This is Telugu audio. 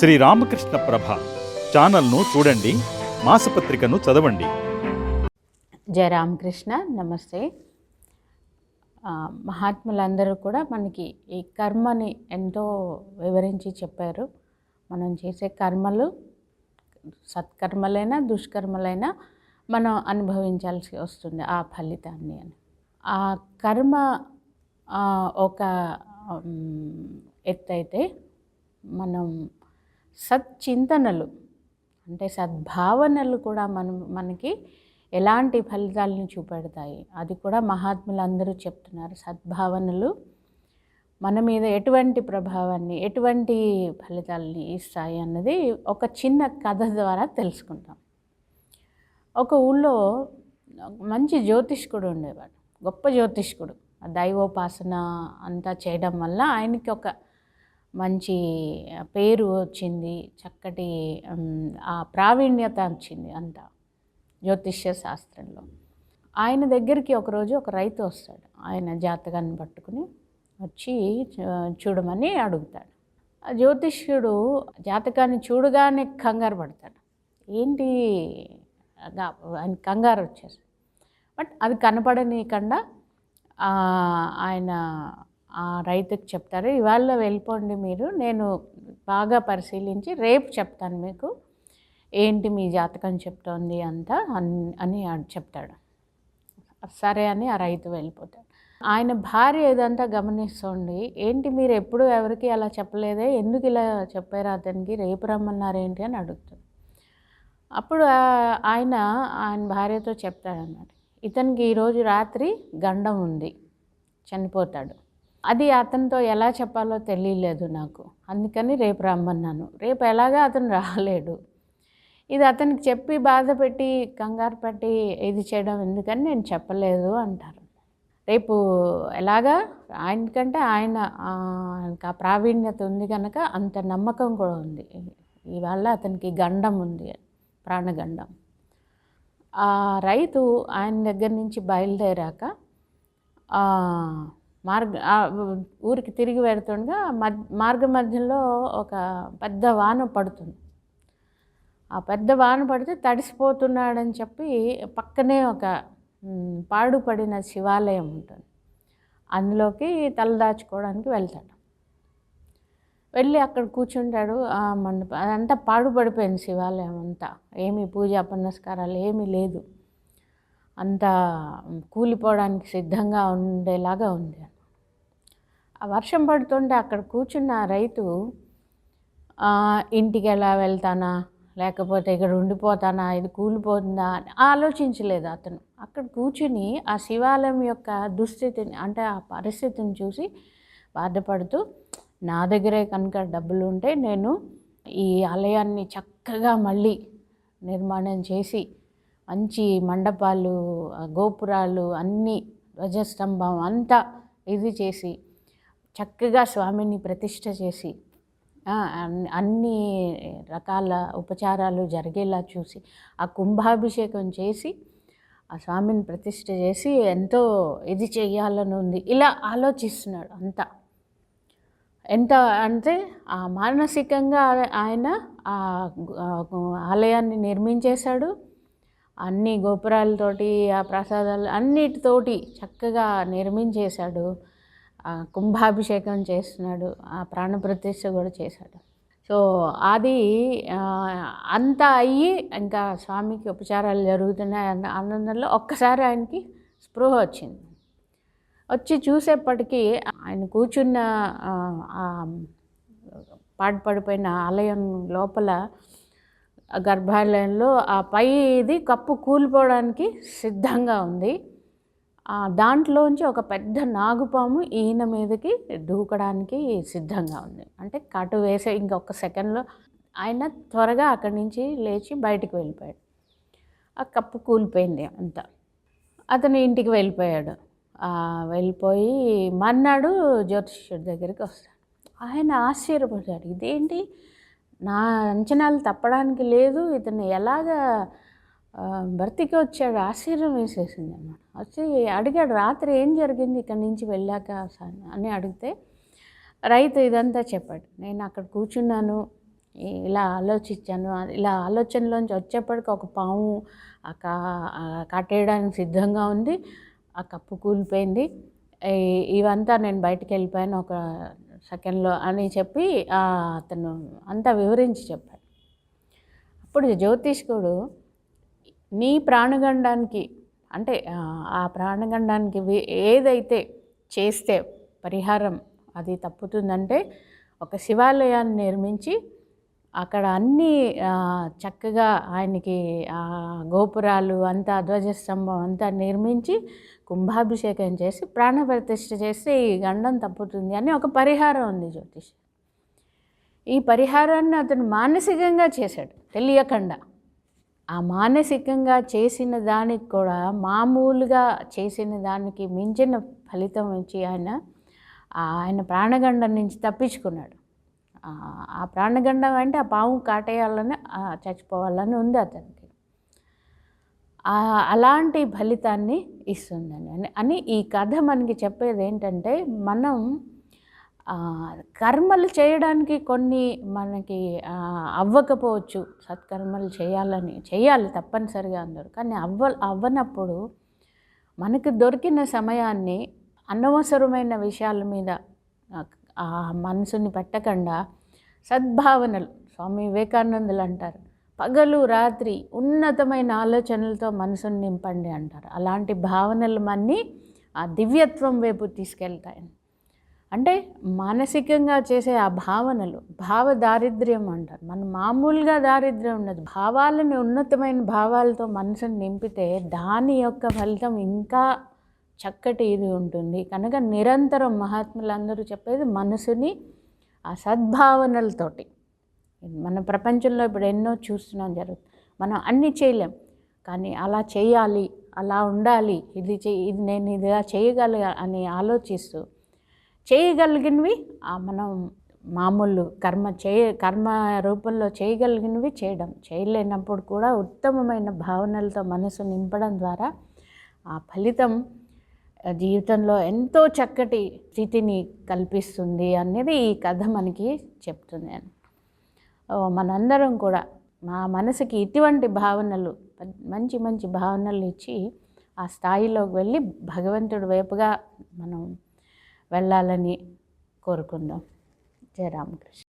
శ్రీ రామకృష్ణ ప్రభ ఛానల్ను చూడండి మాసపత్రికను చదవండి. జయ రామకృష్ణ నమస్తే. మహాత్ములందరూ కూడా మనకి ఈ కర్మని ఎంతో వివరించి చెప్పారు. మనం చేసే కర్మలు సత్కర్మలైనా దుష్కర్మలైనా మనం అనుభవించాల్సి వస్తుంది ఆ ఫలితాన్ని అని. ఆ కర్మ ఒక ఎత్తైతే మనం సత్చింతనలు అంటే సద్భావనలు కూడా మనం మనకి ఎలాంటి ఫలితాలను చూపెడతాయి? అది కూడా మహాత్ములు అందరూ చెప్తున్నారు. సద్భావనలు మన మీద ఎటువంటి ప్రభావాన్ని ఎటువంటి ఫలితాలని ఇస్తాయి అన్నది ఒక చిన్న కథ ద్వారా తెలుసుకుంటాం. ఒక ఊళ్ళో మంచి జ్యోతిష్కుడు ఉండేవాడు. గొప్ప జ్యోతిష్కుడు. ఆ దైవోపాసన అంతా చేయడం వల్ల ఆయనకి ఒక మంచి పేరు వచ్చింది చక్కటి ఆ ప్రావీణ్యత వచ్చింది అంతా జ్యోతిష్య శాస్త్రంలో. ఆయన దగ్గరికి ఒకరోజు ఒక రైతు వస్తాడు ఆయన జాతకాన్ని పట్టుకుని వచ్చి చూడమని అడుగుతాడు. ఆ జ్యోతిష్యుడు జాతకాన్ని చూడగానే కంగారు పడతాడు. ఏంటి? ఆయన కంగారు వచ్చేసి. బట్ అది కనపడనీయకుండా ఆయన రైతుకి చెప్తారు ఇవాళ వెళ్ళిపోండి మీరు నేను బాగా పరిశీలించి రేపు చెప్తాను మీకు ఏంటి మీ జాతకం చెప్తోంది అంతా అన్- అని చెప్తాడు. సరే అని ఆ రైతు వెళ్ళిపోతాడు. ఆయన భార్య ఇదంతా గమనిస్తుంది ఏంటి మీరు ఎప్పుడు ఎవరికి అలా చెప్పలేదే? ఎందుకు ఇలా చెప్పారు అతనికి? రేపు రమ్మన్నారు ఏంటి? అని అడుగుతాడు. అప్పుడు ఆయన ఆయన భార్యతో చెప్తాడన్నమాట. ఇతనికి ఈరోజు రాత్రి గండం ఉంది చనిపోతాడు. అది అతనితో ఎలా చెప్పాలో తెలియలేదు నాకు. అందుకని రేపు రమ్మన్నాను. రేపు ఎలాగా అతను రాలేడు. ఇది అతనికి చెప్పి బాధ పెట్టి కంగారు పెట్టి ఇది చేయడం ఎందుకని నేను చెప్పలేదు అంటారు. రేపు ఎలాగా? ఆయనకంటే ఆయన ఆ, ఆయన ఆ ప్రావీణ్యత ఉంది కనుక అంత నమ్మకం కూడా ఉంది. ఇవాళ అతనికి గండం ఉంది ప్రాణగండం. ఆ రైతు ఆయన దగ్గర నుంచి బయలుదేరాక మార్గ ఊరికి తిరిగి వెళ్తుండగా మద్ మార్గ మధ్యలో ఒక పెద్ద వాన పడుతుంది. ఆ పెద్ద వాన పడితే తడిసిపోతున్నాడని చెప్పి పక్కనే ఒక పాడుపడిన శివాలయం ఉంటుంది. అందులోకి తలదాచుకోవడానికి వెళ్తాడు. వెళ్ళి అక్కడ కూర్చుంటాడు ఆ మండపం అదంతా పాడుపడిపోయింది శివాలయం అంతా. ఏమీ పూజా పునస్కారాలు ఏమీ లేదు. అంతా కూలిపోవడానికి సిద్ధంగా ఉండేలాగా ఉంది. ఆ వర్షం పడుతుంటే అక్కడ కూర్చున్న రైతు ఇంటికి ఎలా వెళ్తానా? లేకపోతే ఇక్కడ ఉండిపోతానా? ఇది కూలిపోతుందా? అని ఆలోచించలేదు అతను. అక్కడ కూర్చుని ఆ శివాలయం యొక్క దుస్థితిని అంటే ఆ పరిస్థితిని చూసి బాధపడుతూ నా దగ్గరే కనుక డబ్బులు ఉంటే నేను ఈ ఆలయాన్ని చక్కగా మళ్ళీ నిర్మాణం చేసి మంచి మండపాలు గోపురాలు అన్నీ ధ్వజస్తంభం అంతా ఇది చేసి చక్కగా స్వామిని ప్రతిష్ఠ చేసి అన్ని రకాల ఉపచారాలు జరిగేలా చూసి ఆ కుంభాభిషేకం చేసి ఆ స్వామిని ప్రతిష్ఠ చేసి ఎంతో ఇది చెయ్యాలని ఉంది. ఇలా ఆలోచిస్తున్నాడు అంతా. ఎంత అంటే ఆ మానసికంగా ఆయన ఆ ఆలయాన్ని నిర్మించేశాడు. అన్ని గోపురాలతోటి ఆ ప్రసాదాలు అన్నిటితోటి చక్కగా నిర్మించేశాడు. కుంభాభిషేకం చేస్తున్నాడు ఆ ప్రాణప్రతిష్ఠ కూడా చేశాడు. సో అది అంతా అయ్యి ఇంకా స్వామికి ఉపచారాలు జరుగుతున్నాయి అన్న ఆనందంలో ఒక్కసారి ఆయనకి స్పృహ వచ్చింది. వచ్చి చూసేప్పటికీ ఆయన కూర్చున్న పాడుపడిపోయిన ఆలయం లోపల గర్భాలయంలో ఆ పై ఇది కప్పు కూలిపోవడానికి సిద్ధంగా ఉంది. దాంట్లోంచి ఒక పెద్ద నాగుపాము ఈయన మీదకి దూకడానికి సిద్ధంగా ఉంది. అంటే కటు వేసే ఇంకొక సెకండ్లో ఆయన త్వరగా అక్కడి నుంచి లేచి బయటికి వెళ్ళిపోయాడు. ఆ కప్పు కూలిపోయింది అంతా. అతను ఇంటికి వెళ్ళిపోయాడు. వెళ్ళిపోయి మన్నాడు జ్యోతిష్యుడి దగ్గరికి వస్తాడు. ఆయన ఆశ్చర్యపడ్డాడు. ఇదేంటి? నా అంచనాలు తప్పడానికి లేదు. ఇతను ఎలాగా భర్తీకి వచ్చాడు ఆశ్చర్యం వేసేసింది అన్నమాట. వచ్చి అడిగాడు రాత్రి ఏం జరిగింది ఇక్కడి నుంచి వెళ్ళాక? అని అడిగితే రైతు ఇదంతా చెప్పాడు. నేను అక్కడ కూర్చున్నాను ఇలా ఆలోచించాను ఇలా ఆలోచనలోంచి వచ్చేప్పటికి ఒక పాము ఆ కా కట్టేయడానికి సిద్ధంగా ఉంది ఆ కప్పు కూలిపోయింది ఇవంతా నేను బయటకు వెళ్ళిపోయాను ఒక సెకండ్లో అని చెప్పి అతను అంతా వివరించి చెప్పాడు. అప్పుడు జ్యోతిష్కుడు నీ ప్రాణగండానికి అంటే ఆ, ప్రాణగండానికి ఏదైతే చేస్తే పరిహారం అది తప్పుతుందంటే ఒక శివాలయాన్ని నిర్మించి అక్కడ అన్నీ చక్కగా ఆయనకి ఆ, గోపురాలు అంతా ధ్వజస్తంభం అంతా నిర్మించి కుంభాభిషేకం చేసి ప్రాణప్రతిష్ఠ చేస్తే ఈ గండం తప్పుతుంది అని ఒక పరిహారం ఉంది జ్యోతిష్. ఈ పరిహారాన్ని అతను మానసికంగా చేశాడు తెలియకుండా. ఆ మానసికంగా చేసిన దానికి కూడా మామూలుగా చేసిన దానికి మించిన ఫలితం ఇచ్చి ఆయన ఆయన ప్రాణగండం నుంచి తప్పించుకున్నాడు. ఆ- ప్రాణగండం అంటే ఆ పాము కాటేయాలని చచ్చిపోవాలని ఉంది అతనికి. అలాంటి ఫలితాన్ని ఇస్తుందని. అని- అని ఈ కథ మనకి చెప్పేది ఏంటంటే మనం కర్మలు చేయడానికి కొన్ని మనకి అవ్వకపోవచ్చు. సత్కర్మలు చేయాలని చేయాలి తప్పనిసరిగా అందరూ. కానీ అవ్వ అవ్వనప్పుడు మనకు దొరికిన సమయాన్ని అనవసరమైన విషయాల మీద ఆ- మనసుని పెట్టకుండా సద్భావనలు స్వామి వివేకానందులు అంటారు. పగలు రాత్రి ఉన్నతమైన ఆలోచనలతో మనసుని నింపండి అంటారు. అలాంటి భావనలు మన్ని ఆ దివ్యత్వం వైపు తీసుకెళ్తాయని అంటే మానసికంగా చేసే ఆ భావనలు భావ దారిద్ర్యం అంటారు. మన మామూలుగా దారిద్ర్యం ఉన్నది భావాలని ఉన్నతమైన భావాలతో మనసుని నింపితే దాని యొక్క ఫలితం ఇంకా చక్కటి ఇది ఉంటుంది. కనుక నిరంతరం మహాత్ములందరూ చెప్పేది మనసుని ఆ సద్భావనలతోటి. మన ప్రపంచంలో ఇప్పుడు ఎన్నో చూస్తున్నాం జరుగుతుంది మనం అన్నీ చేయలేం. కానీ అలా చేయాలి అలా ఉండాలి. ఇది చే ఇది నేను ఇదిగా ఇలా అని ఆలోచిస్తూ చేయగలిగినవి మనం మామూలు కర్మ చేయ కర్మ రూపంలో చేయగలిగినవి చేయడం. చేయలేనప్పుడు కూడా ఉత్తమమైన భావనలతో మనసు నింపడం ద్వారా ఆ ఫలితం జీవితంలో ఎంతో చక్కటి స్థితిని కల్పిస్తుంది అనేది ఈ కథ మనకి చెప్తుంది. అని మనందరం కూడా మా మనసుకి ఇటువంటి భావనలు మంచి మంచి భావనలు ఇచ్చి ఆ స్థాయిలోకి వెళ్ళి భగవంతుడి వైపుగా మనం వెళ్ళాలని కోరుకుందాం. జయ రామకృష్ణ.